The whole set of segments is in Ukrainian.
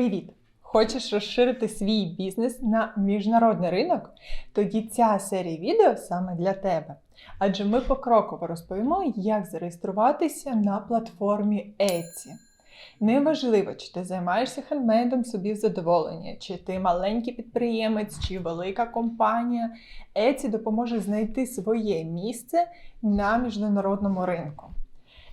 Привіт! Хочеш розширити свій бізнес на міжнародний ринок? Тоді ця серія відео саме для тебе. Адже ми покроково розповімо, як зареєструватися на платформі Etsy. Неважливо, чи ти займаєшся хендмейдом собі в задоволення, чи ти маленький підприємець, чи велика компанія. Etsy допоможе знайти своє місце на міжнародному ринку.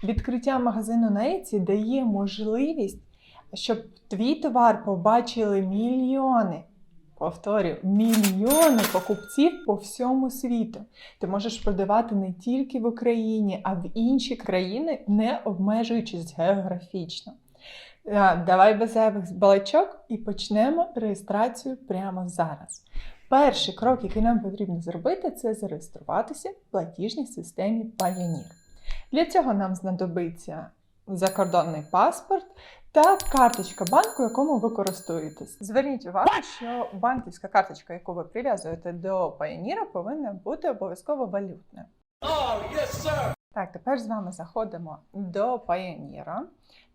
Відкриття магазину на Etsy дає можливість, щоб твій товар побачили мільйони. Повторюю, мільйони покупців по всьому світу. Ти можеш продавати не тільки в Україні, а в інші країни, не обмежуючись географічно. Давай без зайвих балачок і почнемо реєстрацію прямо зараз. Перший крок, який нам потрібно зробити, це зареєструватися в платіжній системі Payoneer. Для цього нам знадобиться закордонний паспорт та карточка банку, якому ви користуєтесь. Зверніть увагу, що банківська карточка, яку ви прив'язуєте до Payoneer, повинна бути обов'язково валютною. Так, тепер з вами заходимо до Payoneer,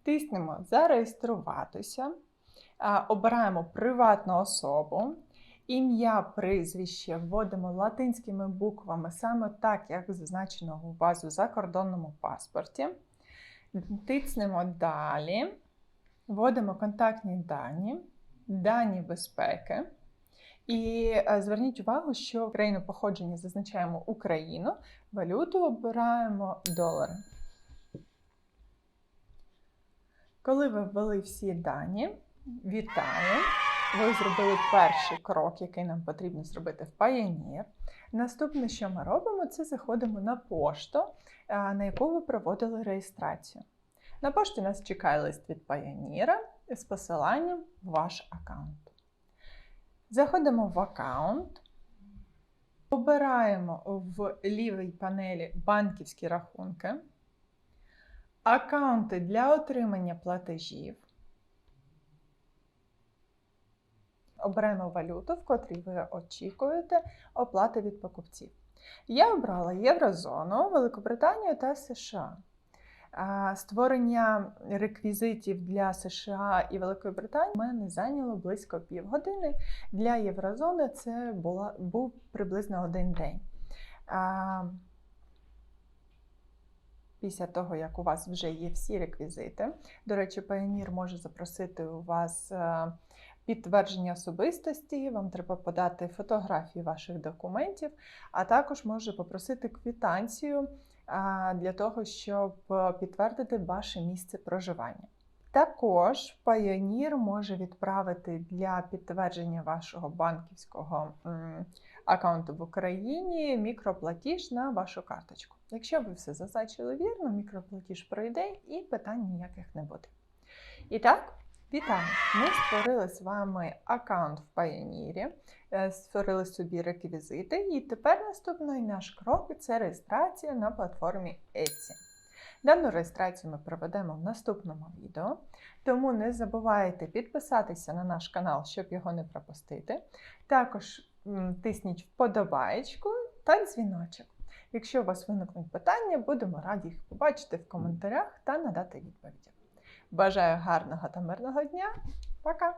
тиснемо зареєструватися, обираємо приватну особу. Ім'я, прізвище вводимо латинськими буквами, саме так, як зазначено у вас у закордонному паспорті. Тиснемо далі, вводимо контактні дані, дані безпеки. І е, зверніть увагу, що країну походження зазначаємо Україну, валюту обираємо долари. Коли ви ввели всі дані, вітаю! Ви зробили перший крок, який нам потрібно зробити в Payoneer. Наступне, що ми робимо, це заходимо на пошту, на яку ви проводили реєстрацію. На пошті нас чекає лист від Payoneer з посиланням в ваш аккаунт. Заходимо в аккаунт, обираємо в лівій панелі банківські рахунки, аккаунти для отримання платежів. Обираємо валюту, в котрій ви очікуєте оплати від покупців. Я обрала Єврозону, Великобританію та США. Створення реквізитів для США і Великої Британії мене зайняло близько півгодини. Для Єврозони це була, був приблизно один день. Після того, як у вас вже є всі реквізити. До речі, Payoneer може запросити у вас е, підтвердження особистості, вам треба подати фотографії ваших документів, а також може попросити квитанцію а, для того, щоб е, підтвердити ваше місце проживання. Також Payoneer може відправити для підтвердження вашого банківського аккаунту в Україні мікроплатіж на вашу карточку. Якщо ви все зазначили вірно, мікроплатіж пройде і питань ніяких не буде. І так, вітаю! Ми створили з вами аккаунт в Payoneer, е, створили собі реквізити, і тепер наступний наш крок це реєстрація на платформі Etsy. Дану реєстрацію ми проведемо в наступному відео, тому не забувайте підписатися на наш канал, щоб його не пропустити. Також тисніть вподобаєчку та дзвіночок. Якщо у вас виникнуть питання, будемо раді їх побачити в коментарях та надати відповіді. Бажаю гарного та мирного дня. Пока!